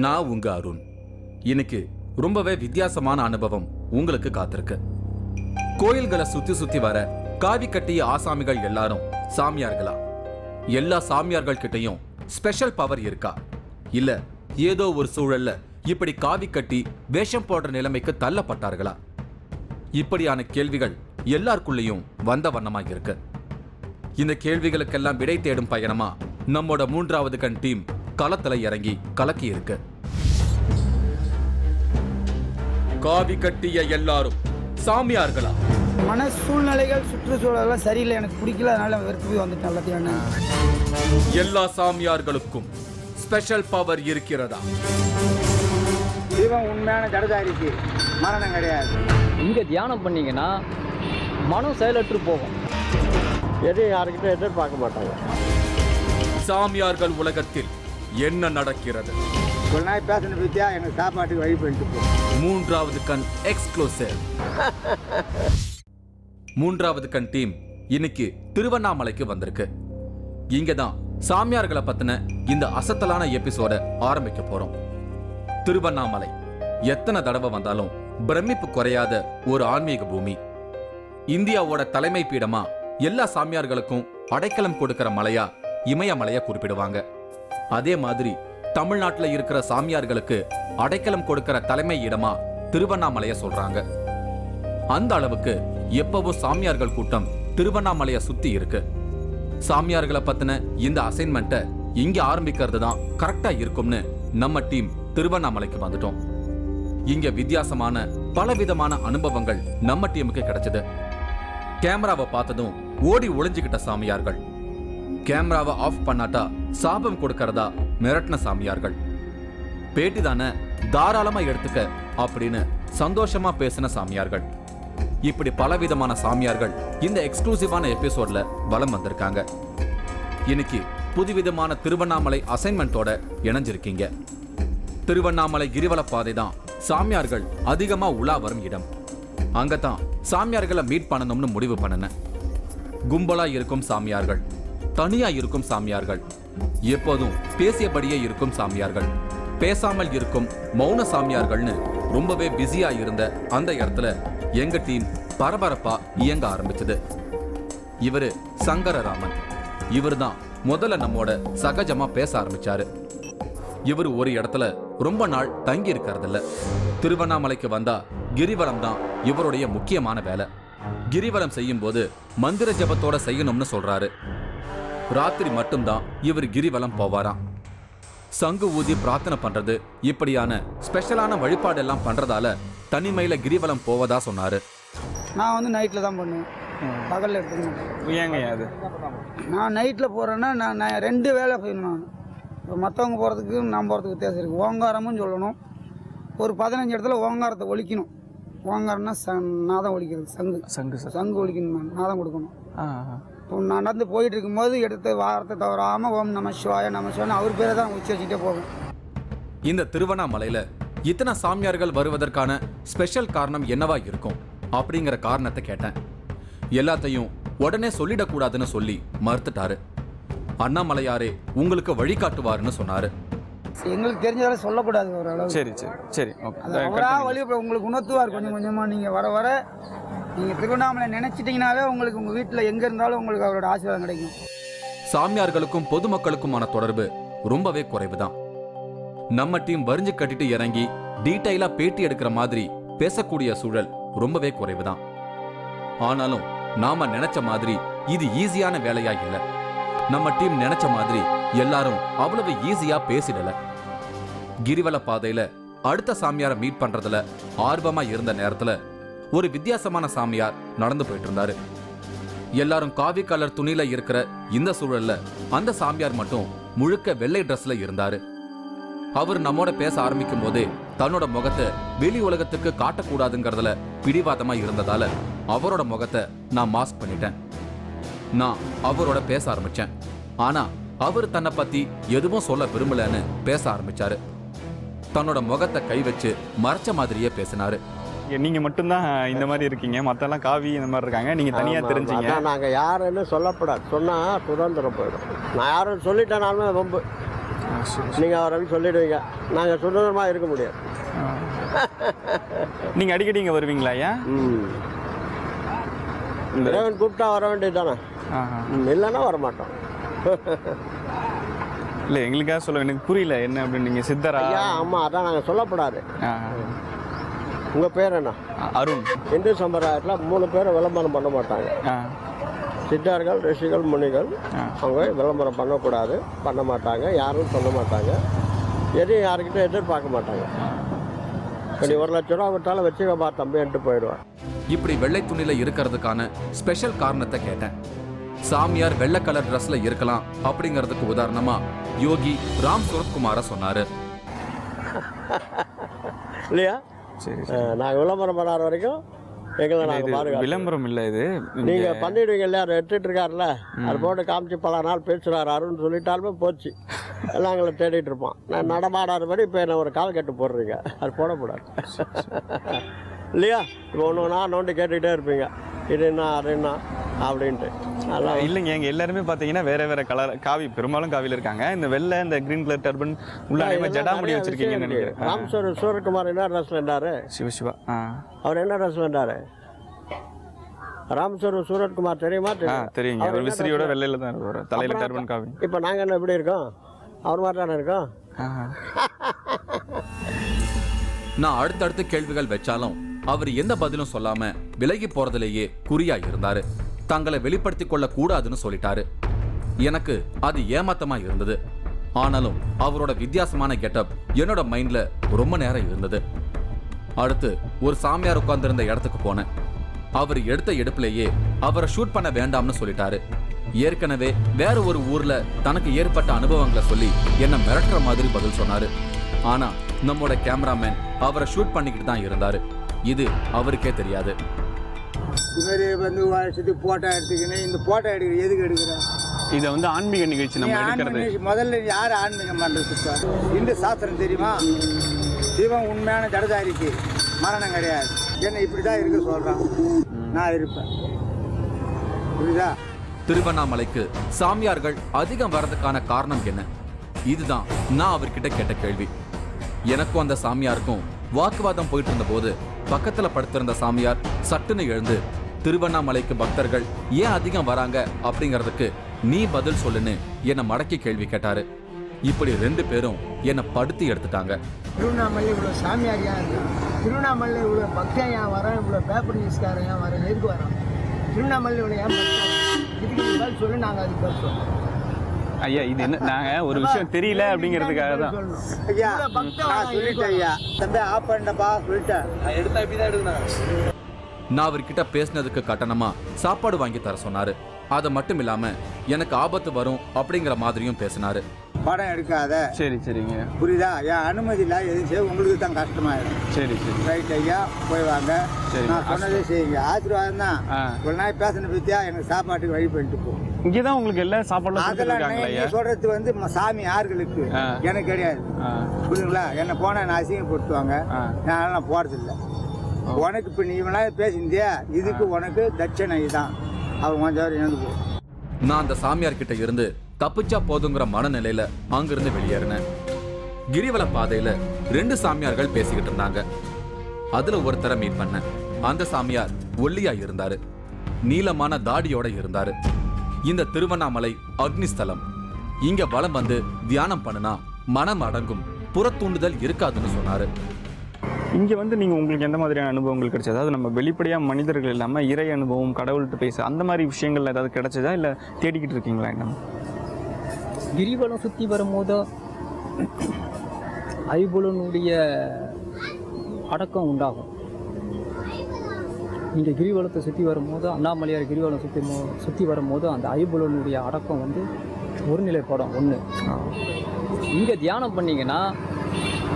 நான் உங்க அருண். இன்னைக்கு ரொம்பவே வித்தியாசமான அனுபவம் உங்களுக்கு காத்திருக்கு. கோயில்களை சுத்தி சுத்தி வர காவி கட்டிய ஆசாமிகள் எல்லாரும் சாமியார்களா? எல்லா சாமியார்கள் கிட்டயும் ஸ்பெஷல் பவர் இருக்கா? இல்ல ஏதோ ஒரு சூழல்ல இப்படி காவி கட்டி வேஷம் போடுற நிலைமைக்கு தள்ளப்பட்டார்களா? இப்படியான கேள்விகள் எல்லாருக்குள்ளேயும் வந்த வண்ணமாக இருக்கு. இந்த கேள்விகளுக்கெல்லாம் விடை தேடும் பயணமா நம்மோட மூன்றாவது கண் டீம் களத்துல இறங்கி கலக்கி இருக்கு. காவி கட்டிய எல்லாரும் சாமியார்களா? மன சூழ்நிலைகள் சுற்றுச்சூழலாம் சரியில்லை. எனக்கு பிடிக்கல. அதனால வெறுத்து போய் வந்துட்டேன். எல்லாத்தையும் எல்லா சாமியார்களுக்கும் ஸ்பெஷல் பவர் இருக்கிறதா? சிவன் உண்மையான ஜடதாரிக்கு மரணம் கிடையாது. இங்கே தியானம் பண்ணீங்கன்னா மனம் செயலற்று போகும். எதையும் யாருக்கிட்ட எதிர்பார்க்க மாட்டாங்க? சாமியார்கள் உலகத்தில் என்ன நடக்கிறது? ஒரு நாய் பேசின பத்தியா? எனக்கு சாப்பாட்டுக்கு வழி பண்ணிட்டு மூன்றாவது கண் எக்ஸ்க்ளூசிவ் மூன்றாவது கண் டீம் இன்னைக்கு திருவண்ணாமலைக்கு வந்திருக்கு. இங்க தான் சாமியார்களை பத்தின இந்த அசத்தலான எபிசோட ஆரம்பிக்க போறோம். திருவண்ணாமலை. எத்தனை தடவை வந்தாலும் பிரமிப்பு குறையாத ஒரு ஆன்மீக பூமி. இந்தியாவோட தலைமை பீடமா எல்லா சாமியார்களுக்கும் அடைக்கலம் கொடுக்கிற மலையா இமயமலையா குறிப்பிடுவாங்க. அதே மாதிரி தமிழ்நாட்டுல இருக்கிற சாமியார்களுக்கு அடைக்கலம் கொடுக்கிற தலைமை இடமா திருவண்ணாமலைய சொல்றாங்க. அந்த அளவுக்கு எப்பவும் சாமியார்கள் கூட்டம் திருவண்ணாமலைய சுத்தி இருக்கு. சாமியார்களை பத்தின இந்த அசைன்மெண்ட்டை இங்க ஆரம்பிக்கிறது தான் கரெக்டா இருக்கும்னு நம்ம டீம் திருவண்ணாமலைக்கு வந்துட்டோம். இங்க வித்தியாசமான பலவிதமான அனுபவங்கள் நம்ம டீமுக்கு கிடைச்சது. கேமராவை பார்த்ததும் ஓடி ஒளிஞ்சுக்கிட்ட சாமியார்கள். கேமராவை ஆஃப் பண்ணாட்டா சாபம் கொடுக்கறதா மிரட்டின சாமியார்கள். பேட்டி தானே தாராளமா எடுத்துக்க அப்படின்னு சந்தோஷமா பேசின சாமியார்கள். இப்படி பலவிதமான சாமியார்கள் இந்த எக்ஸ்க்ளூசிவான எபிசோட்ல வலம் வந்திருக்காங்க. இன்னைக்கு புதுவிதமான திருவண்ணாமலை அசைன்மெண்ட்டோட இணைஞ்சிருக்கீங்க. திருவண்ணாமலை கிரிவல பாதை தான் சாமியார்கள் அதிகமா உலா வரும் இடம். அங்கதான் சாமியார்களை மீட் பண்ணணும்னு முடிவு பண்ணினேன் கும்பலா இருக்கும் சாமியார்கள் தனியா இருக்கும் சாமியார்கள் எப்போதும் பேசியபடியே இருக்கும் சாமியார்கள். பேசாமல் இருக்கும் மௌன சாமியார்கள்னு ரொம்பவே பிஸியா இருந்த அந்த இடத்துல எங்க டீம் பரபரப்பா இயங்க ஆரம்பிச்சது. இவரு சங்கரராமன். இவர்தான் முதல்ல நம்மோட சகஜமா பேச ஆரம்பிச்சாரு. இவர் ஒரு இடத்துல ரொம்ப நாள் தங்கி இருக்கிறதில்ல திருவண்ணாமலைக்கு வந்தா கிரிவலம் தான் இவருடைய முக்கியமான வேலை. கிரிவலம் செய்யும் போது மந்திர ஜபத்தோட செய்யணும்னு சொல்றாரு. ராத்திரி மட்டும்தான் இவர் கிரிவலம் போவாராம். சங்கு ஊதி பிரார்த்தனை பண்றது இப்படியான ஸ்பெஷலான வழிபாடெல்லாம் பண்றதால தனிமையில கிரிவலம் போவதா சொன்னாரு. நான் வந்து நைட்டில் தான் பண்ணுவேன். பகலில் எடுத்துக்க மாட்டேன். ஏங்க அது? நான் நைட்டில் போகிறேன்னா நான் நான் ரெண்டு வேலை செய்யணும் நான். இப்போ மற்றவங்க போகிறதுக்கு நான் போகிறதுக்கு வித்தியாசம் இருக்குது ஓங்காரமும் சொல்லணும். ஒரு பதினஞ்சு இடத்துல ஓங்காரத்தை ஒழிக்கணும். ஓங்காரம்னா ச நாதம் ஒழிக்கிறது சங்கு. சங்கு சங்கு ஒழிக்கணும் நான். நாதம் கொடுக்கணும். நடந்து போயிட்டு இருக்கும்போது எடுத்து வாரத்தை தவறாமல் ஓம் நம சிவாய நம சிவான்னு அவர் பேரை தான் உச்சி வச்சுட்டே போகும். இந்த திருவண்ணாமலையில இத்தனை சாமியார்கள் வருவதற்கான ஸ்பெஷல் காரணம் என்னவா இருக்கும் அப்படிங்கிற காரணத்தை கேட்டேன். எல்லாத்தையும் உடனே சொல்லிடக்கூடாதுன்னு சொல்லி மறுத்துட்டாரு. அண்ணாமலையாரே உங்களுக்கு வழிகாட்டுவாருன்னு சொன்னாரு. எங்களுக்கு தெரிஞ்சதால சொல்லக்கூடாது ஒரு அளவு சரி சரி சரி ஓகே. அது அவரா வழி உங்களுக்கு உணர்த்துவார் கொஞ்சம் கொஞ்சமாக நீங்கள் வர வர. நீங்கள் திருவண்ணாமலை நினச்சிட்டிங்கனாவே உங்களுக்கு உங்கள் வீட்டில் எங்கே இருந்தாலும் உங்களுக்கு அவரோட ஆசீர்வாதம் கிடைக்கும். சாமியார்களுக்கும் பொதுமக்களுக்குமான தொடர்பு ரொம்பவே குறைவுதான். நம்ம டீம் வரிஞ்சு கட்டிட்டு இறங்கி டீடைலா பேட்டி எடுக்கிற மாதிரி பேசக்கூடிய சூழல் ரொம்பவே குறைவுதான். ஆனாலும் நாம நினைச்ச மாதிரி இது ஈஸியான வேலையா இல்ல. நம்ம டீம் நினைச்ச மாதிரி எல்லாரும் அவ்வளவு ஈஸியா பேசிடல. கிரிவல பாதையில அடுத்த சாமியாரை மீட் பண்றதுல ஆர்வமா இருந்த நேரத்துல ஒரு வித்தியாசமான சாமியார் நடந்து போயிட்டு இருந்தாரு. எல்லாரும் காவி கலர் துணியில இருக்கிற இந்த சூழல்ல அந்த சாமியார் மட்டும் முழுக்க வெள்ளை ட்ரெஸ்ல இருந்தாரு. அவர் நம்மோட பேச ஆரம்பிக்கும் போதே தன்னோட முகத்தை வெளி உலகத்துக்கு காட்டக்கூடாதுங்கிறதுல பிடிவாதமா இருந்ததால அவரோட முகத்தை நான் மாஸ்க் பண்ணிட்டேன். நான் அவரோட பேச ஆரம்பிச்சேன். ஆனா அவர் தன்னை பத்தி எதுவும் சொல்ல விரும்பலன்னு பேச ஆரம்பிச்சாரு. தன்னோட முகத்தை கை வச்சு மறைச்ச மாதிரியே பேசினாரு. நீங்க மட்டும்தான் இந்த மாதிரி இருக்கீங்க. மத்தெல்லாம் காவி இந்த மாதிரி இருக்காங்க. நீங்க தனியா தெரிஞ்சீங்க. அதான் நாங்கள் யாருன்னு சொல்லக்கூடாது சொன்னால் சுதந்திரம் போயிடும். நான் யாரும் சொல்லிட்டேனாலுமே ரொம்ப நீங்கள் அவரை சொல்லிடுவீங்க. நாங்கள் சுதந்திரமாக இருக்க முடியாது. நீங்கள் அடிக்கடி இங்கே வருவீங்களா ஐயா? ம். இந்த இறைவன் கூப்பிட்டா வர வேண்டியது தானே? ஆஹா. இல்லைன்னா வர மாட்டோம் இல்லை எங்களுக்காக சொல்ல எனக்கு புரியல என்ன அப்படின்னு நீங்கள் சித்தரா? ஐயா ஆமாம் அதான் நாங்கள் சொல்லப்படாது. உங்கள் பேர் என்ன? அருண். இந்து சம்பிரதாயத்தில் மூணு பேரை விளம்பரம் பண்ண மாட்டாங்க. சித்தர்கள் ரிஷிகள் முனிகள். அவங்க விளம்பரம் பண்ணக்கூடாது பண்ண மாட்டாங்க யாரும் சொல்ல மாட்டாங்க. எதையும் யாருக்கிட்ட எதிர்பார்க்க மாட்டாங்க. நீ ஒரு லட்ச ரூபா விட்டாலும் வச்சுக்கப்பா தம்பின்ட்டு போயிடுவான். இப்படி வெள்ளை துணியில இருக்கிறதுக்கான ஸ்பெஷல் காரணத்தை கேட்டேன். சாமியார் வெள்ளை கலர் ட்ரெஸ்ல இருக்கலாம். அப்படிங்கிறதுக்கு உதாரணமா யோகி ராம் சுரத்குமார சொன்னாரு. இல்லையா? சரி நாங்கள் விளம்பரம் பண்ணாத வரைக்கும் எங்களை நாங்கள் பாருங்க விளம்பரம் இல்லை இது. நீங்கள் பண்ணிடுவீங்க இல்லையா? அதை எடுத்துட்டு இருக்காருல்ல. அது போட்டு காமிச்சு பல நாள் பேசுகிறாரு அருண் சொல்லிட்டாலுமே போச்சு. எல்லாம் எங்களை தேடிட்டு இருப்போம் நான் நடமாடாதபடி இப்போ என்ன ஒரு கால் கட்டு போடுறீங்க. அது போடக்கூடாது. இல்லையா? இப்போ ஒன்று ஒன்றா நோண்டி கேட்டுக்கிட்டே இருப்பீங்க. இது என்ன அது என்ன அப்படின்ட்டு. அதெல்லாம் இல்லைங்க எங்க எல்லாருமே பார்த்தீங்கன்னா வேற வேற கலர் காவி பெரும்பாலும் காவியில் இருக்காங்க. இந்த வெள்ளை இந்த கிரீன் கலர் டர்பன் உள்ள ஜடாமுடி வச்சிருக்கீங்கன்னு நினைக்கிறேன். ராம் சூர சூரக்குமார் என்ன ட்ரெஸ்ல இருந்தாரு? சிவ சிவா ஆ. அவர் என்ன ட்ரெஸ்ல இருந்தாரு? ராம் சூர சூரத்குமார் தெரியுமா? தெரியுங்க. அவர் விசிறியோட? வெள்ளையில தான் இருப்பாரு தலையில டர்பன் காவி. இப்போ நாங்கள் என்ன எப்படி இருக்கோம்? அவர் மாதிரி தானே இருக்கோம். நான் அடுத்தடுத்து கேள்விகள் வச்சாலும் அவர் எந்த பதிலும் சொல்லாம விலகி போறதுலேயே குறியா இருந்தாரு. தங்களை வெளிப்படுத்திக் கொள்ள கூடாதுன்னு சொல்லிட்டாரு. எனக்கு அது ஏமாத்தமா இருந்தது. ஆனாலும் அவரோட வித்தியாசமான கெட்டப் என்னோட மைண்ட்ல ரொம்ப நேரம் இருந்தது. அடுத்து ஒரு சாமியார் உட்கார்ந்திருந்த இடத்துக்கு போனேன். அவர் எடுத்த எடுப்பிலேயே அவரை ஷூட் பண்ண வேண்டாம்னு சொல்லிட்டாரு. ஏற்கனவே வேற ஒரு ஊர்ல தனக்கு ஏற்பட்ட அனுபவங்களை சொல்லி என்ன மிரட்டுற மாதிரி பதில் சொன்னாரு. ஆனா நம்மோட கேமராமேன் அவரை ஷூட் பண்ணிக்கிட்டு தான் இருந்தாரு. இது அவருக்கே தெரியாது. இது மாதிரி வந்து வருஷத்துக்கு போட்டோ எடுத்துக்கின்னு இந்த போட்டோ எடுக்கிற எதுக்கு எடுக்கிற? இதை வந்து ஆன்மீக நிகழ்ச்சி நம்ம எடுக்கிறது. முதல்ல யார் ஆன்மீகம் பண்றது இப்போ? இந்து சாஸ்திரம் தெரியுமா? சிவன் உண்மையான ஜடதாரிக்கு மரணம் கிடையாது. என்ன இப்படி தான் இருக்க சொல்கிறான் நான் இருப்பேன். புரியுதா? திருவண்ணாமலைக்கு சாமியார்கள் அதிகம் வரதுக்கான காரணம் என்ன? இதுதான் நான் அவர்கிட்ட கேட்ட கேள்வி. எனக்கும் அந்த சாமியாருக்கும் வாக்குவாதம் போயிட்டு இருந்த போது பக்கத்துல படுத்திருந்த சாமியார் சட்டுன்னு எழுந்து திருவண்ணாமலைக்கு பக்தர்கள் ஏன் அதிகம் வராங்க? அப்படிங்கிறதுக்கு நீ பதில் சொல்லுன்னு என்னை மடக்கி கேள்வி கேட்டாரு. இப்படி ரெண்டு பேரும் என்னை படுத்தி எடுத்துட்டாங்க. திருவண்ணாமலை இவ்வளோ சாமியார் ஏன் திருவண்ணாமலை இவ்வளோ பக்தன் ஏன் வரான்? இவ்வளோ பேப்பர் நியூஸ்காரன் ஏன் வரான்? எதுக்கு வரான்? திருவண்ணாமலை இவ்வளோ ஏன் இதுக்கு பதில் சொல்லி நாங்கள் அதுக்கு பதில் சொல்லுவோம் ஐயா இது என்ன நாங்க ஒரு விஷயம் தெரியல அப்படிங்கிறதுக்காக தான். ஐயா நான் சொல்லிட்டேன் ஐயா. தம்பி ஆஃப் பண்ணிட்டப்பா சொல்லிட்டேன். நான் அவர்கிட்ட பேசினதுக்கு கட்டணமா சாப்பாடு வாங்கி தர சொன்னாரு. அது மட்டும் இல்லாம எனக்கு ஆபத்து வரும் அப்படிங்கிற மாதிரியும் பேசினாரு. படம் எடுக்காத. சரி சரிங்க. புரியுதா? என் அனுமதி இல்லை எதுவும் செய்ய உங்களுக்கு தான் கஷ்டமாயிடும். சரி சரி. ரைட் ஐயா போய் வாங்க. சரி. நான் சொன்னதே செய்யுங்க. ஆசீர்வாதம் தான். ஆ. ஒரு நாள் பேசின பத்தியா எனக்கு சாப்பாட்டுக்கு வழி பண்ணிட்டு போ. இங்கே தான் உங்களுக்கு எல்லா சாப்பாடுலாம் அதெல்லாம் சொல்றது வந்து சாமி ஆறுகளுக்கு. ஆ. எனக்கு கிடையாது புரியுங்களா என்ன போனா நான் அசிங்கப்படுத்துவாங்க. நான் நான் போறதில்ல. உனக்கு இப்போ நீ இவனா பேசியிருந்தியா? இதுக்கு உனக்கு தட்சணை தான் அவர் கொஞ்சம் இழந்து போ. நான் அந்த சாமியார் கிட்ட இருந்து தப்பிச்சா போதுங்கிற மனநிலையில அங்கிருந்து வெளியேறினேன். கிரிவல பாதையில ரெண்டு சாமியார்கள் பேசிக்கிட்டு இருந்தாங்க. அதுல ஒருத்தரை மீட் பண்ணேன். அந்த சாமியார் ஒல்லியா இருந்தாரு. நீளமான தாடியோட இருந்தாரு. இந்த திருவண்ணாமலை அக்னிஸ்தலம். இங்க வலம் வந்து தியானம் பண்ணுனா மனம் அடங்கும். புறத்தூண்டுதல் இருக்காதுன்னு சொன்னாரு. இங்கே வந்து நீங்கள் உங்களுக்கு எந்த மாதிரியான அனுபவங்கள் கிடைச்சது? அதாவது நம்ம வெளிப்படையாக மனிதர்கள் இல்லாமல் இறை அனுபவம் கடவுள்கிட்ட பேச அந்த மாதிரி விஷயங்கள் ஏதாவது கிடைச்சதா? இல்லை தேடிக்கிட்டு இருக்கீங்களா என்ன? கிரிவலம் சுற்றி வரும்போது ஐபுலனுடைய அடக்கம் உண்டாகும். நீங்கள் கிரிவலத்தை சுற்றி வரும்போது அண்ணாமலையார் கிரிவலம் சுற்றி சுற்றி வரும்போது அந்த ஐபுலனுடைய அடக்கம் வந்து ஒருநிலைப்படும் ஒன்று இங்கே தியானம் பண்ணீங்கன்னா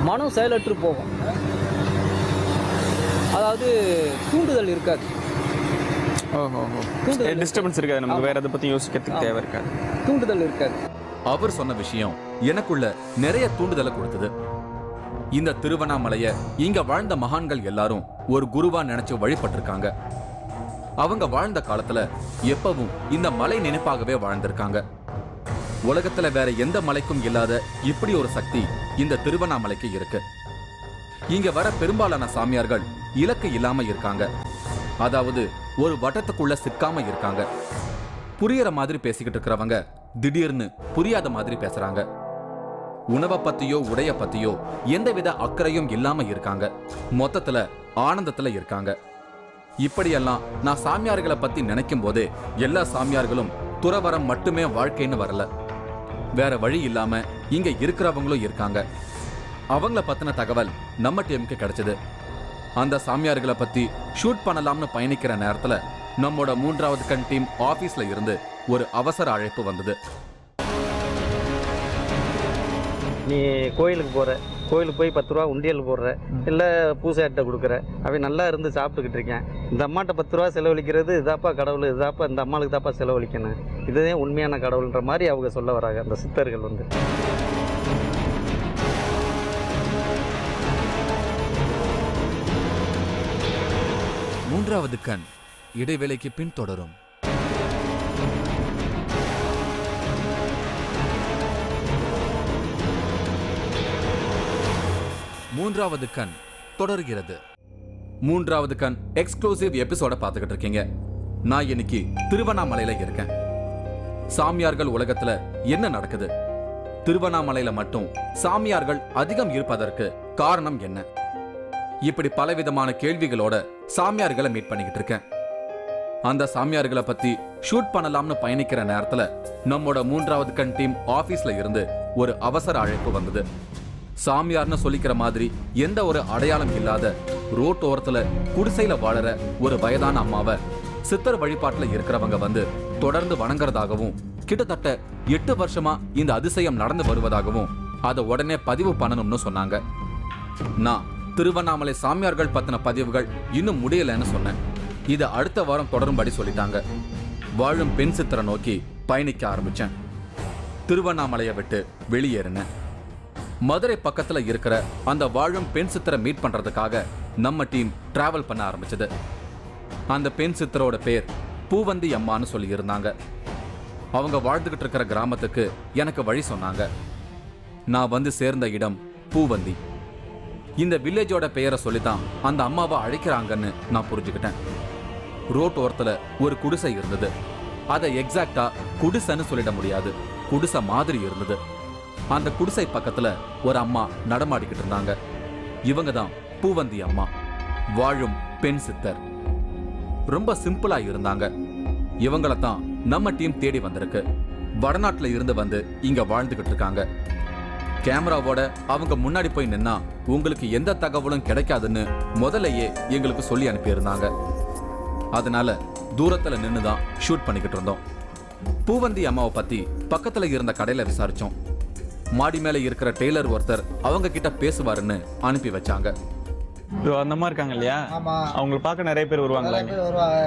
மனம் செயலற்று போகும். அதாவது தூண்டுதல் இருக்காது. ஓஹோ தூண்டுதல் டிஸ்டர்பன்ஸ் இருக்காது நமக்கு. வேறு எதை பற்றி யோசிக்கிறதுக்கு தேவை இருக்காது. தூண்டுதல் இருக்காது. அவர் சொன்ன விஷயம் எனக்குள்ள நிறைய தூண்டுதலை கொடுத்தது. இந்த திருவண்ணாமலைய இங்க வாழ்ந்த மகான்கள் எல்லாரும் ஒரு குருவா நினைச்சு வழிபட்டிருக்காங்க. அவங்க வாழ்ந்த காலத்துல எப்பவும் இந்த மலை நினைப்பாகவே வாழ்ந்திருக்காங்க. உலகத்துல வேற எந்த மலைக்கும் இல்லாத இப்படி ஒரு சக்தி இந்த திருவண்ணாமலைக்கு இருக்கு. இங்க வர பெரும்பாலான சாமியார்கள் இலக்கு இல்லாம இருக்காங்க. அதாவது ஒரு வட்டத்துக்குள்ள சிக்காம இருக்காங்க. புரியற மாதிரி பேசிக்கிட்டு இருக்கிறவங்க திடீர்னு புரியாத மாதிரி பேசுறாங்க. உணவை பத்தியோ உடைய பத்தியோ எந்தவித அக்கறையும் இல்லாம இருக்காங்க. மொத்தத்துல ஆனந்தத்துல இருக்காங்க. இப்படியெல்லாம் நான் சாமியார்களை பத்தி நினைக்கும் போதே எல்லா சாமியார்களும் துறவரம் மட்டுமே வாழ்க்கைன்னு வரல. வேற வழி இல்லாம இங்க இருக்கிறவங்களும் இருக்காங்க. அவங்கள பத்தின தகவல் நம்ம டீமுக்கு கிடைச்சது. அந்த சாமியார்களை பத்தி ஷூட் பண்ணலாம்னு பயணிக்கிற நேரத்துல நம்மோட மூன்றாவது கண் டீம் ஆபீஸ்ல இருந்து ஒரு அவசர அழைப்பு வந்தது. நீ கோயிலுக்கு போகிற கோயிலுக்கு போய் பத்து ரூபா உண்டியல் போடுற. இல்லை பூசாட்ட கொடுக்குற. அவன் நல்லா இருந்து சாப்பிட்டுக்கிட்டு இருக்கேன். இந்த அம்மாட்ட பத்து ரூபா செலவழிக்கிறது இதாப்பா கடவுள் இதாப்பா இந்த அம்மாளுக்கு தாப்பா செலவழிக்கணும். இதுதான் உண்மையான கடவுள்ன்ற மாதிரி அவங்க சொல்ல வராங்க அந்த சித்தர்கள் வந்து. மூன்றாவது கண் இடைவேளைக்கு பின் தொடரும் மூன்றாவது கண் தொடர்கிறது. மூன்றாவது கண் எக்ஸ்க்ளூசிவ் எபிசோட பார்த்துக்கிட்டு இருக்கீங்க. நான் இன்னைக்கு திருவண்ணாமலையில இருக்கேன். சாமியார்கள் உலகத்துல என்ன நடக்குது? திருவண்ணாமலையில மட்டும் சாமியார்கள் அதிகம் இருப்பதற்கு காரணம் என்ன? இப்படி பலவிதமான கேள்விகளோட சாமியார்களை மீட் பண்ணிக்கிட்டு இருக்கேன். அந்த சாமியார்களை பத்தி ஷூட் பண்ணலாம்னு பயணிக்கிற நேரத்துல நம்மோட மூன்றாவது கண் டீம் ஆபீஸ்ல இருந்து ஒரு அவசர அழைப்பு வந்தது. சாமியார்னு சொல்லிக்கிற மாதிரி எந்த ஒரு அடையாளம் இல்லாத ரோட்டோரத்துல குடிசையில வாழற ஒரு வயதான அம்மாவை சித்தர் வழிபாட்டுல இருக்கிறவங்க வந்து தொடர்ந்து வணங்குறதாகவும் கிட்டத்தட்ட எட்டு வருஷமா இந்த அதிசயம் நடந்து வருவதாகவும் அதை உடனே பதிவு பண்ணணும்னு சொன்னாங்க. நான் திருவண்ணாமலை சாமியார்கள் பத்தின பதிவுகள் இன்னும் முடியலன்னு சொன்னேன். இதை அடுத்த வாரம் தொடரும்படி சொல்லிட்டாங்க. வாழும் பெண் சித்திரை நோக்கி பயணிக்க ஆரம்பிச்சேன். திருவண்ணாமலையை விட்டு வெளியேறினேன். மதுரை பக்கத்துல இருக்கிற அந்த வாழும் பெண் சித்திரை மீட் பண்றதுக்காக நம்ம டீம் டிராவல் பண்ண ஆரம்பிச்சது. அந்த பெண் சித்தரோட பேர் பூவந்தி அம்மான்னு சொல்லி இருந்தாங்க. அவங்க வாழ்ந்துகிட்டு இருக்கிற கிராமத்துக்கு எனக்கு வழி சொன்னாங்க. நான் வந்து சேர்ந்த இடம் பூவந்தி. இந்த வில்லேஜோட பெயரை சொல்லித்தான் அந்த அம்மாவை அழைக்கிறாங்கன்னு நான் புரிஞ்சுக்கிட்டேன். ரோட் ஓரத்தில் ஒரு குடிசை இருந்தது. அதை எக்ஸாக்டா குடிசைன்னு சொல்லிட முடியாது. குடிசை மாதிரி இருந்தது. அந்த குடிசை பக்கத்துல ஒரு அம்மா நடமாடிக்கிட்டு இருந்தாங்க. இவங்க தான் பூவந்தி அம்மா. வாழும் பெண் சித்தர். ரொம்ப சிம்பிளா இருந்தாங்க. இவங்கள தான் நம்ம டீம் தேடி வந்திருக்கு. வடநாட்டுல இருந்து வந்து இங்க வாழ்ந்துகிட்டு இருக்காங்க. கேமராவோட அவங்க முன்னாடி போய் நின்னா உங்களுக்கு எந்த தகவலும் கிடைக்காதுன்னு முதல்லயே எங்களுக்கு சொல்லி அனுப்பியிருந்தாங்க. அதனால தூரத்துல நின்று தான் ஷூட் பண்ணிக்கிட்டு இருந்தோம். பூவந்தி அம்மாவை பத்தி பக்கத்துல இருந்த கடையில விசாரிச்சோம். மாடி மேல இருக்கிற டெய்லர் ஒருத்தர் அவங்க கிட்ட பேசுவாருன்னு அனுப்பி வச்சாங்க. அந்த மாதிரி இருக்காங்க இல்லையா? ஆமா. அவங்கள பார்க்க நிறைய பேர் வருவாங்களா நிறைய பேர் வருவாங்க.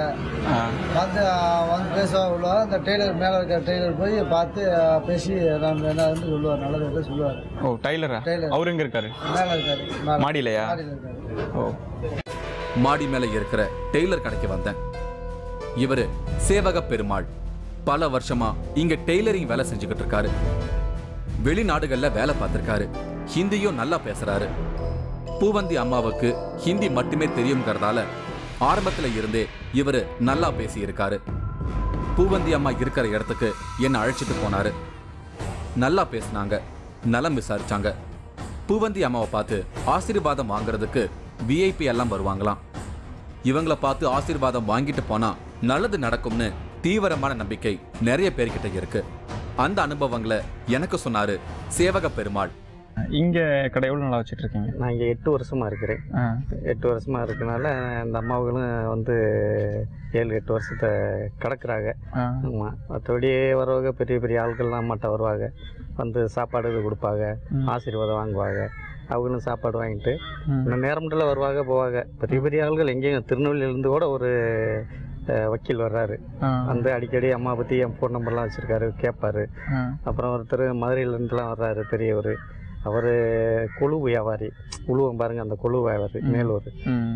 வந்து வந்து பேசுவாங்க உள்ளவங்க அந்த டெய்லர் மேலே இருக்கிற டெய்லர் போய் பார்த்து பேசி நான் என்ன சொல்லுவார் நல்லது எதாவது சொல்லுவார். ஓ டைலரா Tailor. அவரு எங்க இருக்காரு? மேலே இருக்காரு. மாடியிலையா? ஓ. மாடி மேல இருக்கிற டெய்லர் கடைக்கு வந்தேன். இவரு சேவக பெருமாள். பல வருஷமா இங்க டெய்லரிங் வேலை செஞ்சுக்கிட்டு இருக்காரு. வெளிநாடுகள்ல வேலை பார்த்திருக்காரு. ஹிந்தியும் நல்லா பேசுறாரு. பூவந்தி அம்மாவுக்கு ஹிந்தி மட்டுமே தெரியுங்கிறதால ஆரம்பத்துல இருந்தே இவர் நல்லா பேசியிருக்காரு. பூவந்தி அம்மா இருக்கிற இடத்துக்கு என்ன அழைச்சிட்டு போனாரு. நல்லா பேசினாங்க நலம் விசாரிச்சாங்க. பூவந்தி அம்மாவை பார்த்து ஆசீர்வாதம் வாங்குறதுக்கு விஐபி எல்லாம் வருவாங்களாம். இவங்கள பார்த்து ஆசீர்வாதம் வாங்கிட்டு போனா நல்லது நடக்கும்னு தீவிரமான நம்பிக்கை நிறைய பேர்கிட்ட இருக்கு. அந்த அனுபவங்களை எனக்கு சொன்னாரு சேவக பெருமாள் இங்க கடை எவ்வளவு நல்லா வச்சிட்டு இருக்கீங்க நான் இங்கே எட்டு வருஷமாக இருக்கிறேன். எட்டு வருஷமாக இருக்கனால இந்த அம்மாவுகளும் வந்து ஏழு எட்டு வருஷத்தை கடக்குறாங்க. ஆமாம் மற்றபடி வருவாங்க பெரிய பெரிய ஆட்கள்லாம் அம்மாட்ட வருவாங்க வந்து சாப்பாடு இது கொடுப்பாங்க. ஆசீர்வாதம் வாங்குவாங்க அவங்களும் சாப்பாடு வாங்கிட்டு. இன்னும் நேரம்ல வருவாங்க போவாங்க பெரிய பெரிய ஆள்கள் எங்கேயும் திருநெல்வேலியிலேருந்து கூட ஒரு வக்கீல் வர்றாரு. ஆ. வந்து அடிக்கடி அம்மா பற்றி என் ஃபோன் நம்பர்லாம் வச்சுருக்காரு கேட்பாரு. அப்புறம் ஒருத்தர் மதுரையிலேருந்துலாம் வர்றாரு பெரியவர். அவர் கொழு வியாபாரி. உழுவம் பாருங்க அந்த கொழு வியாபாரி மேலூர்.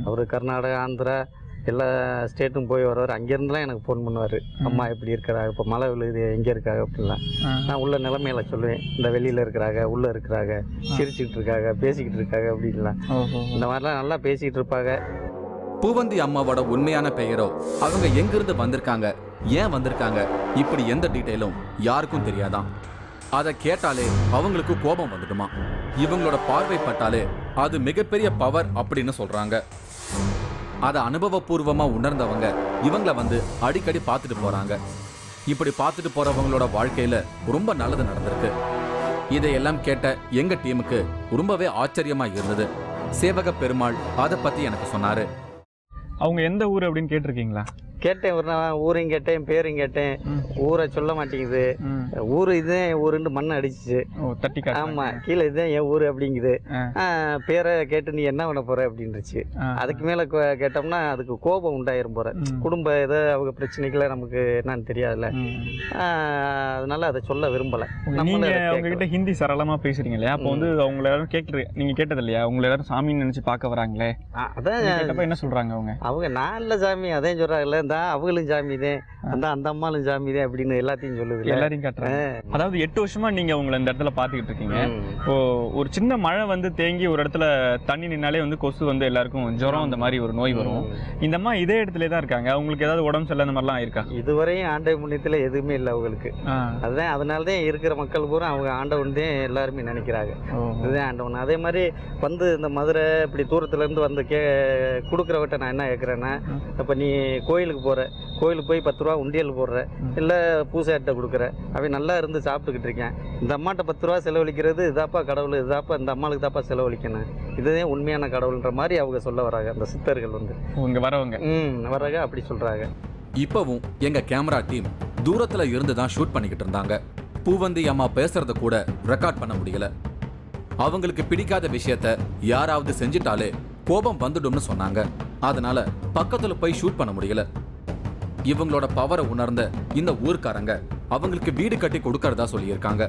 அவர் கர்நாடகா ஆந்திரா எல்லா ஸ்டேட்டும் போய் வருவார் அங்கேருந்துலாம் எனக்கு ஃபோன் பண்ணுவார். அம்மா எப்படி இருக்கிறாங்க இப்போ மழை விழுகுது எங்கே இருக்காங்க அப்படின்லாம். நான் உள்ள நிலைமையில சொல்லுவேன் இந்த வெளியில் இருக்கிறாங்க உள்ளே இருக்கிறாங்க சிரிச்சுக்கிட்டு இருக்காங்க பேசிக்கிட்டு இருக்காங்க அப்படின்லாம். இந்த மாதிரிலாம் நல்லா பேசிக்கிட்டு இருப்பாங்க. பூவந்தி அம்மாவோட உண்மையான பெயரோ அவங்க எங்கிருந்து வந்திருக்காங்க ஏன் வந்திருக்காங்க இப்படி எந்த டீட்டெயிலும் யாருக்கும் தெரியாதாம் அதை கேட்டாலே அவங்களுக்கு கோபம் வந்துடுமா. இவங்களோட பார்வை பட்டாலே அது மிகப்பெரிய பவர் அப்படின்னு சொல்றாங்க. அதை அனுபவபூர்வமா உணர்ந்தவங்க இவங்களை வந்து அடிக்கடி பார்த்துட்டு போறாங்க. இப்படி பார்த்துட்டு போறவங்களோட வாழ்க்கையில ரொம்ப நல்லது நடந்திருக்கு. இதையெல்லாம் கேட்ட எங்க டீமுக்கு ரொம்பவே ஆச்சரியமா இருந்தது. சேவக பெருமாள் அதை பத்தி எனக்கு சொன்னாரு. அவங்க எந்த ஊர் அப்படின்னு கேட்டிருக்கீங்களா? கேட்டேன் ஒரு நாள் ஊரையும் கேட்டேன் பேரையும் கேட்டேன். ஊரை சொல்ல மாட்டேங்குது. ஊர் இதுதான் என் ஊருன்னு மண்ணை அடிச்சிச்சு. தட்டி ஆமா கீழே இதுதான் என் ஊர் அப்படிங்குது. பேரை கேட்டு நீ என்ன பண்ண போற அப்படின்னுச்சு அதுக்கு மேல கேட்டோம்னா அதுக்கு கோபம் உண்டாயிரும் போற. குடும்ப ஏதோ அவங்க பிரச்சனைகளை நமக்கு என்னன்னு தெரியாதுல்ல. அதனால அதை சொல்ல விரும்பல. நீங்க அவங்க கிட்ட. ஹிந்தி சரளமா பேசுறீங்க இல்லையா? அப்போ வந்து அவங்கள எல்லாரும் கேட்டு நீங்க கேட்டது இல்லையா உங்களை எல்லாரும் சாமின்னு நினைச்சு பார்க்க வராங்களே? அதான் என்ன சொல்றாங்க அவங்க? அவங்க நான் இல்ல சாமி அதான் சொல்றாங்கல்ல இந்த அவங்களும் சாமி தான் அந்த அந்த அம்மாளும் சாமி தான் அப்படின்னு எல்லாத்தையும் சொல்லுது எல்லாரையும் காட்டுறாங்க. அதாவது எட்டு வருஷமா நீங்க உங்களை இந்த இடத்துல பாத்துக்கிட்டு இருக்கீங்க. இப்போ ஒரு சின்ன மழை வந்து தேங்கி ஒரு இடத்துல தண்ணி நின்னாலே வந்து கொசு வந்து எல்லாருக்கும் ஜுரம் அந்த மாதிரி ஒரு நோய் வரும். இந்த அம்மா இதே இடத்துல தான் இருக்காங்க. அவங்களுக்கு ஏதாவது உடம்பு சரியில்லை அந்த மாதிரிலாம் ஆயிருக்கா இதுவரையும் ஆண்டை புண்ணியத்துல எதுவுமே இல்லை அவங்களுக்கு. அதுதான் அதனால தான் இருக்கிற மக்கள் பூரா அவங்க ஆண்டவன் தான் எல்லாருமே நினைக்கிறாங்க. இதுதான் ஆண்டவன் அதே மாதிரி வந்து இந்த மதுரை இப்படி தூரத்துல இருந்து வந்து கே கொடுக்குறவட்ட நான் என்ன கேட்குறேன்னா இப்போ நீ கோயிலுக்கு போற கோயிலுக்கு போய் பத்து ரூபா உண்டியல் போடுற இல்லை பூசாட்ட கொடுக்குற அவன் நல்லா இருந்து சாப்பிட்டுக்கிட்டு இருக்கேன். இந்த அம்மாட்ட பத்து ரூபா செலவழிக்கிறது இதாப்பா கடவுள் இதாப்பா இந்த அம்மாளுக்கு தாப்பா செலவழிக்கணும். இதுதான் உண்மையான கடவுள்ன்ற மாதிரி அவங்க சொல்ல வராங்க அந்த சித்தர்கள் வந்து. இங்க வரவங்க. ம் வராங்க அப்படி சொல்றாங்க. இப்பவும் எங்க கேமரா டீம் தூரத்துல இருந்து தான் ஷூட் பண்ணிக்கிட்டு இருந்தாங்க. பூவந்தி அம்மா பேசுறத கூட ரெக்கார்ட் பண்ண முடியல. அவங்களுக்கு பிடிக்காத விஷயத்த யாராவது செஞ்சிட்டாலே கோபம் வந்துடும்னு சொன்னாங்க. அதனால பக்கத்துல போய் ஷூட் பண்ண முடியல. இவங்களோட பவரை உணர்ந்த இந்த ஊர்க்காரங்க அவங்களுக்கு வீடு கட்டி கொடுக்கறதா சொல்லியிருக்காங்க.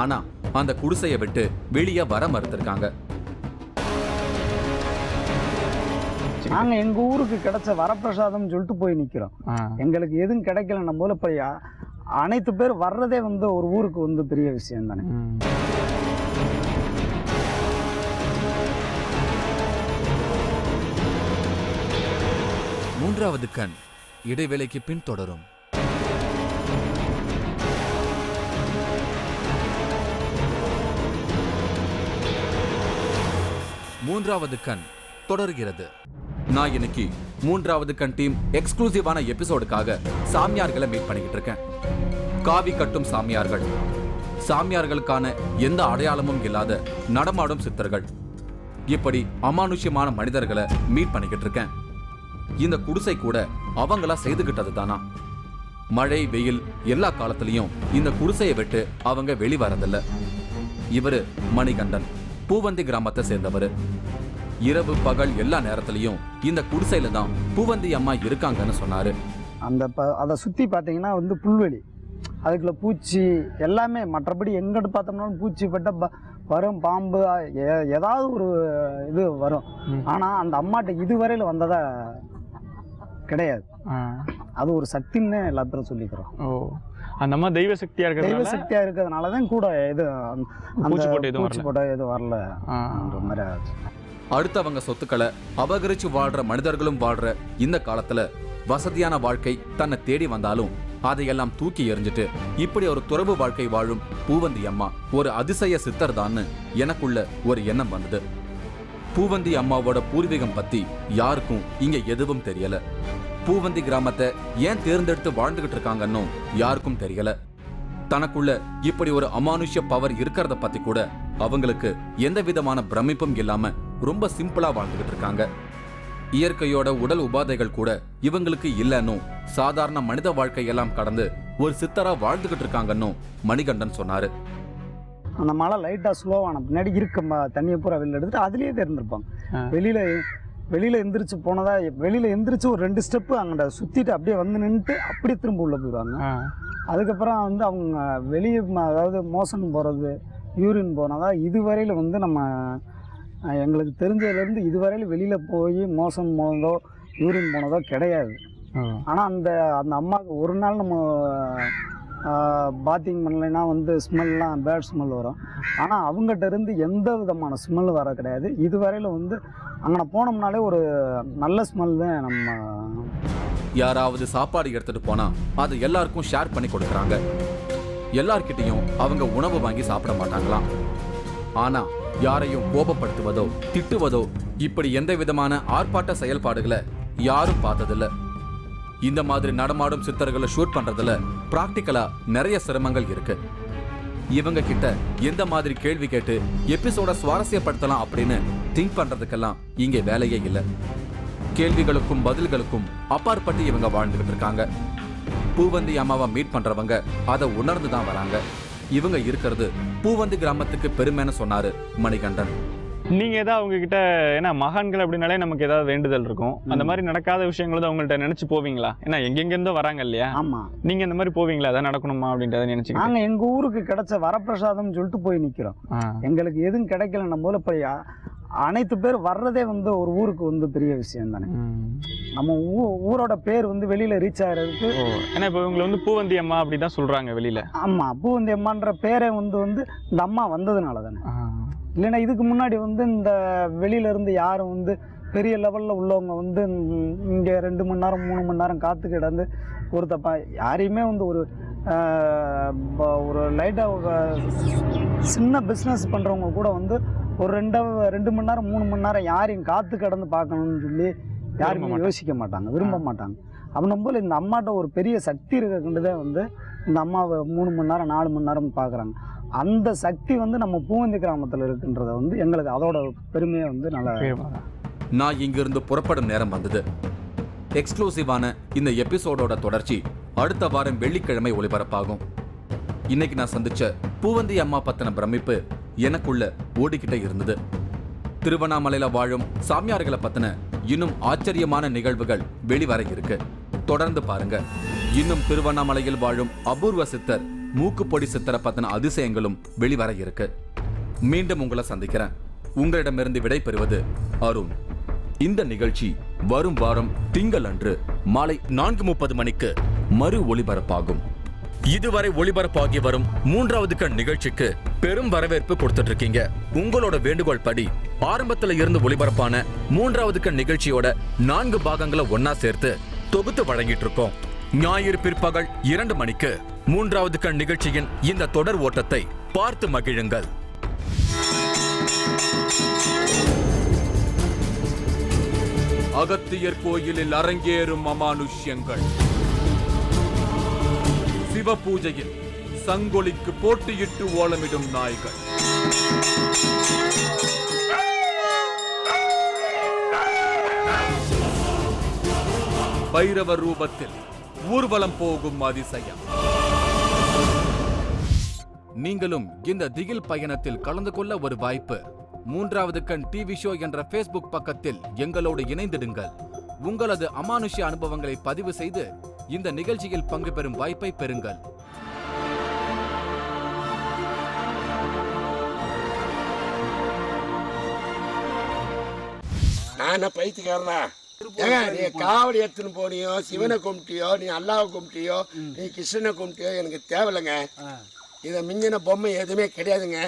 ஆனா அந்த குடிசையை விட்டு வெளியே வர மறுத்திருக்காங்க. நாங்க எங்க ஊருக்கு கிடைச்ச வரப்பிரசாதம்னு சொல்லிட்டு போய் நிக்கிறோம். எங்களுக்கு எதுவும் கிடைக்கலன்ன போல இப்போ அனைத்து பேர் வர்றதே வந்து ஒரு ஊருக்கு வந்து பெரிய விஷயம் தானே. மூன்றாவது கண். இடைவேளைக்கு பின் தொடரும். மூன்றாவது கண் தொடர்கிறது. நான் இன்னைக்கு மூன்றாவது கண் டீம் எக்ஸ்க்ளூசிவான எபிசோடுக்காக சாமியார்களை மீட் பண்ணிக்கிட்டு இருக்கேன். காவி கட்டும் சாமியார்கள். சாமியார்களுக்கான எந்த அடையாளமும் இல்லாத நடமாடும் சித்தர்கள். இப்படி அமானுஷ்யமான மனிதர்களை மீட் பண்ணிக்கிட்டு இருக்கேன். இந்த குடிசை கூட அவங்களா செய்துகிட்டது தானா மழை வெயில் எல்லா காலத்திலையும் இந்த குடிசையை விட்டு அவங்க வெளி வரதில்ல. இவரு மணிகண்டன் பூவந்தி கிராமத்தை சேர்ந்தவர். இரவு பகல் எல்லா நேரத்திலையும் இந்த குடிசையில தான் பூவந்தி அம்மா இருக்காங்கன்னு சொன்னாரு. அந்த ப அதை சுற்றி பார்த்தீங்கன்னா வந்து புல்வெளி. அதுக்குள்ள பூச்சி எல்லாமே மற்றபடி எங்கிட்டு பார்த்தோம்னாலும் பூச்சி பட்ட ப வரும் பாம்பு ஏதாவது ஒரு இது வரும். ஆனால் அந்த அம்மாட்ட இதுவரையில் வந்ததா கிடையாது. அது ஒரு சக்தின்னு எல்லா பேரும் சொல்லிக்கிறோம் ஓ அந்த அம்மா தெய்வ சக்தியா தெய்வ இருக்கிறதுனால சக்தியாக இருக்கிறதுனால தான் கூட இது அந்த பூச்சி போட்டு எதுவும் பூச்சி வரல. போட்ட எதுவும் வரல மாதிரி ஆச்சு. அடுத்தவங்க சொத்துக்களை அபகரிச்சு வாழ்ற மனிதர்களும் வாழ்ற இந்த காலத்துல வசதியான வாழ்க்கை தன்னை தேடி வந்தாலும் அதையெல்லாம் தூக்கி எறிஞ்சிட்டு இப்படி ஒரு துறவு வாழ்க்கை வாழும் பூவந்தி அம்மா ஒரு அதிசய சித்தர் தான்னு எனக்குள்ள ஒரு எண்ணம் வந்தது பூவந்தி அம்மாவோட பூர்வீகம் பத்தி யாருக்கும் இங்க எதுவும் தெரியல. பூவந்தி கிராமத்தை ஏன் தேர்ந்தெடுத்து வாழ்ந்துகிட்டு இருக்காங்கன்னும் யாருக்கும் தெரியல. தனக்குள்ள இப்படி ஒரு அமானுஷ்ய பவர் இருக்கிறத பத்தி கூட அவங்களுக்கு எந்த விதமான பிரமிப்பும் இல்லாம ரொம்ப சிம்பிளா வாழ்ந்துகிட்டு இருக்காங்க. இயற்கையோட உடல் உபாதைகள் கூட இவங்களுக்கு இல்லைன்னும் சாதாரண மனித வாழ்க்கையெல்லாம் கடந்து ஒரு சித்தரா வாழ்ந்துகிட்டு இருக்காங்கன்னும் மணிகண்டன் சொன்னாரு. அந்த மழை லைட்டாக ஸ்லோவான பின்னாடி இருக்க ம- தண்ணியை பூரா வெளில எடுத்துட்டு அதுலேயே தெரிஞ்சிருப்பாங்க ஆ. வெளியில் வெளியில் எந்திரிச்சு போனதா வெளியில் எந்திரிச்சு ஒரு ரெண்டு ஸ்டெப்பு அங்கிட்ட சுற்றிட்டு அப்படியே வந்து நின்றுட்டு அப்படியே திரும்ப உள்ளே போயிடுவாங்க. அதுக்கப்புறம் வந்து அவங்க வெளியே அதாவது மோஷன் போகிறது யூரின் போனதா இதுவரையில் வந்து நம்ம எங்களுக்கு தெரிஞ்சதுலேருந்து இதுவரையில் வெளியில் போய் மோசம் போனதோ யூரின் போனதோ கிடையாது ஆனால் அந்த அந்த அம்மாவுக்கு ஒரு நாள் நம்ம பாத்திங் பண்ணலைன்னா வந்து ஸ்மெல்லாம் பேட் ஸ்மெல் வரும். ஆனால் அவங்ககிட்ட இருந்து எந்த விதமான ஸ்மெல் வர கிடையாது. இதுவரையில் வந்து அங்கே போனோம்னாலே ஒரு நல்ல ஸ்மெல் தான் நம்ம யாராவது சாப்பாடு எடுத்துட்டு போனால் அதை எல்லாருக்கும் ஷேர் பண்ணி கொடுக்குறாங்க. எல்லார்கிட்டையும் அவங்க உணவு வாங்கி சாப்பிட மாட்டாங்களாம். ஆனால் யாரையும் கோபப்படுத்துவதோ திட்டுவதோ இப்படி எந்த விதமான ஆர்ப்பாட்ட செயல்பாடுகளை யாரும் பார்த்ததில்ல. இந்த மாதிரி நடமாடும் சித்தர்களை ஷூட் பண்றதுல பிராக்டிக்கலா நிறைய சிரமங்கள் இருக்கு. இவங்க கிட்ட எந்த மாதிரி கேள்வி கேட்டு எபிசோட சுவாரஸ்யப்படுத்தலாம் அப்படின்னு திங்க் பண்றதுக்கெல்லாம் இங்கே வேலையே இல்லை. கேள்விகளுக்கும் பதில்களுக்கும் அப்பாற்பட்டு இவங்க வாழ்ந்துகிட்டு இருக்காங்க. பூவந்தி அம்மாவை மீட் பண்றவங்க அதை உணர்ந்து தான் வராங்க. இவங்க இருக்கிறது பூவந்தி கிராமத்துக்கு பெருமைன்னு சொன்னாரு மணிகண்டன். நீங்க ஏதாவது அவங்க கிட்ட ஏன்னா மகான்கள் அப்படின்னாலே நமக்கு ஏதாவது வேண்டுதல் இருக்கும். அந்த மாதிரி நடக்காத விஷயங்களும் அவங்கள்ட்ட நினைச்சு போவீங்களா? ஏன்னா எங்கெங்க இருந்தோ வராங்க இல்லையா? ஆமாம் நீங்க இந்த மாதிரி போவீங்களா? அதான் நடக்கணுமா அப்படின்றத நினைச்சுக்கிட்டு? நாங்கள் எங்கள் ஊருக்கு கிடைச்ச வரப்பிரசாதம்னு சொல்லிட்டு போய் நிற்கிறோம். எங்களுக்கு எதுவும் கிடைக்கலன்னும் போது இப்போ அனைத்து பேர் வர்றதே வந்து ஒரு ஊருக்கு வந்து பெரிய விஷயம் தானே. நம்ம ஊரோட பேர் வந்து வெளியில் ரீச் ஆகிறதுக்கு ஏன்னா இப்போ இவங்களை வந்து பூவந்தி அம்மா அப்படி தான் சொல்றாங்க வெளியில. ஆமாம் பூவந்தி அம்மான்ற பேரே வந்து வந்து இந்த அம்மா வந்ததுனால தானே. இல்லைன்னா இதுக்கு முன்னாடி வந்து இந்த வெளியில இருந்து யாரும் வந்து பெரிய லெவலில் உள்ளவங்க வந்து இங்கே ரெண்டு மணி நேரம் மூணு மணி நேரம் காத்து கிடந்து ஒருத்தப்ப யாரையுமே வந்து ஒரு ஒரு லைட்டாக சின்ன பிஸ்னஸ் பண்ணுறவங்க கூட வந்து ஒரு ரெண்டு ரெண்டு மணி நேரம் மூணு மணி நேரம் யாரையும் காத்து கிடந்து பார்க்கணும்னு சொல்லி யாருமே. யோசிக்க மாட்டாங்க விரும்ப மாட்டாங்க. அப்படின்னும் போல இந்த அம்மாட்ட ஒரு பெரிய சக்தி இருக்கக்குண்டுதே வந்து இந்த அம்மாவை மூணு மணி நேரம் நாலு மணி நேரம் பார்க்குறாங்க. அந்த சக்தி வந்து நம்ம பூவந்தி கிராமத்தில் இருக்குன்றத வந்து எங்களுக்கு அதோட பெருமையை வந்து நல்லா நான் இங்கிருந்து புறப்படும் நேரம் வந்தது. எக்ஸ்க்ளூசிவான இந்த எபிசோடோட தொடர்ச்சி அடுத்த வாரம் வெள்ளிக்கிழமை ஒளிபரப்பாகும். இன்னைக்கு நான் சந்திச்ச பூவந்தி அம்மா பத்தின பிரமிப்பு எனக்குள்ள ஓடிக்கிட்டே இருந்தது. திருவண்ணாமலையில வாழும் சாமியார்களை பத்தின இன்னும் ஆச்சரியமான நிகழ்வுகள் வெளிவர இருக்கு. தொடர்ந்து பாருங்க. இன்னும் திருவண்ணாமலையில் வாழும் அபூர்வ சித்தர் மூக்குப்பொடி சித்தரை பத்தின அதிசயங்களும் வெளிவர இருக்கு. மீண்டும் உங்களை சந்திக்கிறேன். உங்களிடமிருந்து விடை பெறுவது அருண். இந்த நிகழ்ச்சி வரும் வாரம் திங்கள் அன்று மாலை நான்கு முப்பது மணிக்கு மறு ஒளிபரப்பாகும். இதுவரை ஒளிபரப்பாகி வரும் மூன்றாவது கண் நிகழ்ச்சிக்கு பெரும் வரவேற்பு கொடுத்துட்டு இருக்கீங்க உங்களோட வேண்டுகோள் படி ஆரம்பத்துல இருந்து ஒளிபரப்பான மூன்றாவது கண் நிகழ்ச்சியோட நான்கு பாகங்களை ஒன்னா சேர்த்து தொகுத்து வழங்கிட்டு இருக்கோம் ஞாயிறு பிற்பகல் இரண்டு மணிக்கு மூன்றாவது கண் நிகழ்ச்சியின் இந்த தொடர் ஓட்டத்தை பார்த்து மகிழுங்கள். அகத்தியர் கோயிலில் அரங்கேறும் அமானுஷ்யங்கள். சிவ பூஜையில் சங்கொலிக்கு போட்டியிட்டு ஓலமிடும் நாய்கள். பைரவ ரூபத்தில் ஊர்வலம் போகும் அதிசயம். நீங்களும் இந்த திகில் பயணத்தில் கலந்து கொள்ள ஒரு வாய்ப்பு. மூன்றாவது கண் டிவி ஷோ என்ற ஃபேஸ்புக் பக்கத்தில் எங்களோடு இணைந்திடுங்கள். உங்களது அமானுஷ்ய அனுபவங்களை பதிவு செய்து இந்த நிகழ்ச்சியில் பங்கு பெறும் வாய்ப்பை பெறுங்கள். நான் பைத்தியக்காரனா? ஏங்க நீ காவடி எடுத்துன்னு போனியோ சிவனை கும்பிட்டியோ நீ அல்லாவை கும்பிட்டியோ நீ கிருஷ்ணனை கும்பிட்டியோ எனக்கு தேவையில்லைங்க. இதை மிஞ்சின பொம்மை எதுவுமே கிடையாதுங்க.